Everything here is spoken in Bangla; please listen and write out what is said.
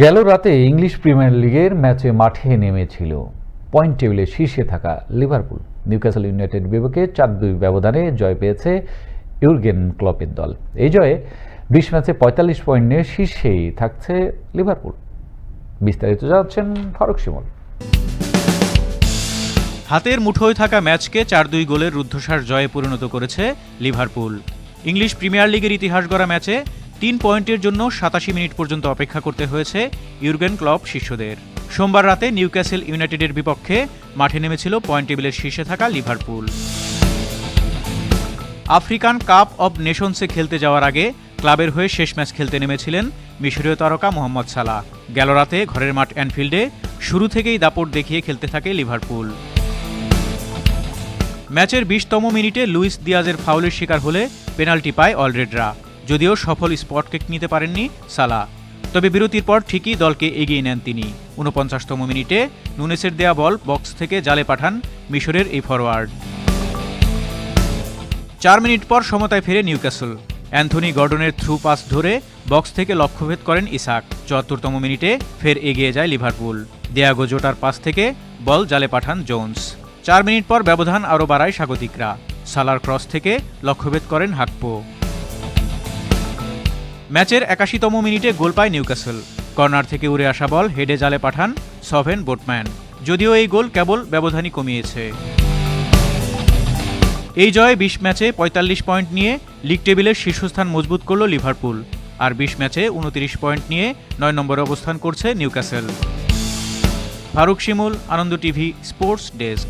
গেল রাতে ইংলিশ প্রিমিয়ার লিগের ম্যাচে মাঠে নেমেছিল। পয়েন্ট টেবিলে শীর্ষে থাকা লিভারপুল। নিউক্যাসল ইউনাইটেড বিপক্ষে চার দুই ব্যবধানে জয় পেয়েছে ইউরগেন ক্লপের দল। এই জয়ে বিশ ম্যাচে পঁয়তাল্লিশ পয়েন্ট নিয়ে শীর্ষেই থাকছে লিভারপুল। বিস্তারিত জানাচ্ছেন ফারুক শিমল। হাতের মুঠোয় থাকা ম্যাচকে চার দুই গোলের রুদ্ধশ্বাস জয়ে পরিণত করেছে লিভারপুল। ইংলিশ প্রিমিয়ার লিগের ইতিহাস গড়া ম্যাচে তিন পয়েন্টের জন্য সাতাশি মিনিট পর্যন্ত অপেক্ষা করতে হয়েছে ইউরগেন ক্লব শিষ্যদের। সোমবার রাতে নিউক্যাসেল ইউনাইটেডের বিপক্ষে মাঠে নেমেছিল পয়েন্ট টেবিলের শীর্ষে থাকা লিভারপুল। আফ্রিকান কাপ অব নেশনসে খেলতে যাওয়ার আগে ক্লাবের হয়ে শেষ ম্যাচ খেলতে নেমেছিলেন মিশরীয় তারকা মোহাম্মদ সালাহ। গেল রাতে ঘরের মাঠ অ্যানফিল্ডে শুরু থেকেই দাপট দেখিয়ে খেলতে থাকে লিভারপুল। ম্যাচের বিশতম মিনিটে লুইস দিয়াজের ফাউলের শিকার হলে পেনাল্টি পায় অলরেডরা। যদিও সফল স্পট কিক নিতে পারেননি সালা তবে বিরতির পর ঠিকই দলকে এগিয়ে নেন তিনি। উনপঞ্চাশতম মিনিটে নুনেসের দেয়া বল বক্স থেকে জালে পাঠান মিশরের এই ফরওয়ার্ড চার মিনিট পর সমতায় ফেরে নিউক্যাসল। অ্যান্থনি গর্ডনের থ্রু পাস ধরে বক্স থেকে লক্ষ্যভেদ করেন ইসাক। চুয়াত্তরতম মিনিটে ফের এগিয়ে যায় লিভারপুল। দেয়াগো জোটার পাস থেকে বল জালে পাঠান জোন্স। চার মিনিট পর ব্যবধান আরও বাড়ায় স্বাগতিকরা। সালার ক্রস থেকে লক্ষ্যভেদ করেন হাকপো। ম্যাচের একাশিতম মিনিটে গোল পায় নিউক্যাসল। কর্নার থেকে উড়ে আসা বল হেডে জালে পাঠান সভেন বোটম্যান। যদিও এই গোল কেবল ব্যবধানই কমিয়েছে। এই জয়ে বিশ ম্যাচে ৪৫ পয়েন্ট নিয়ে লিগ টেবিলের শীর্ষস্থান মজবুত করল লিভারপুল। আর বিশ ম্যাচে উনত্রিশ পয়েন্ট নিয়ে নয় নম্বরে অবস্থান করছে Newcastle. Faruk Shimul, Ananda TV, sports desk.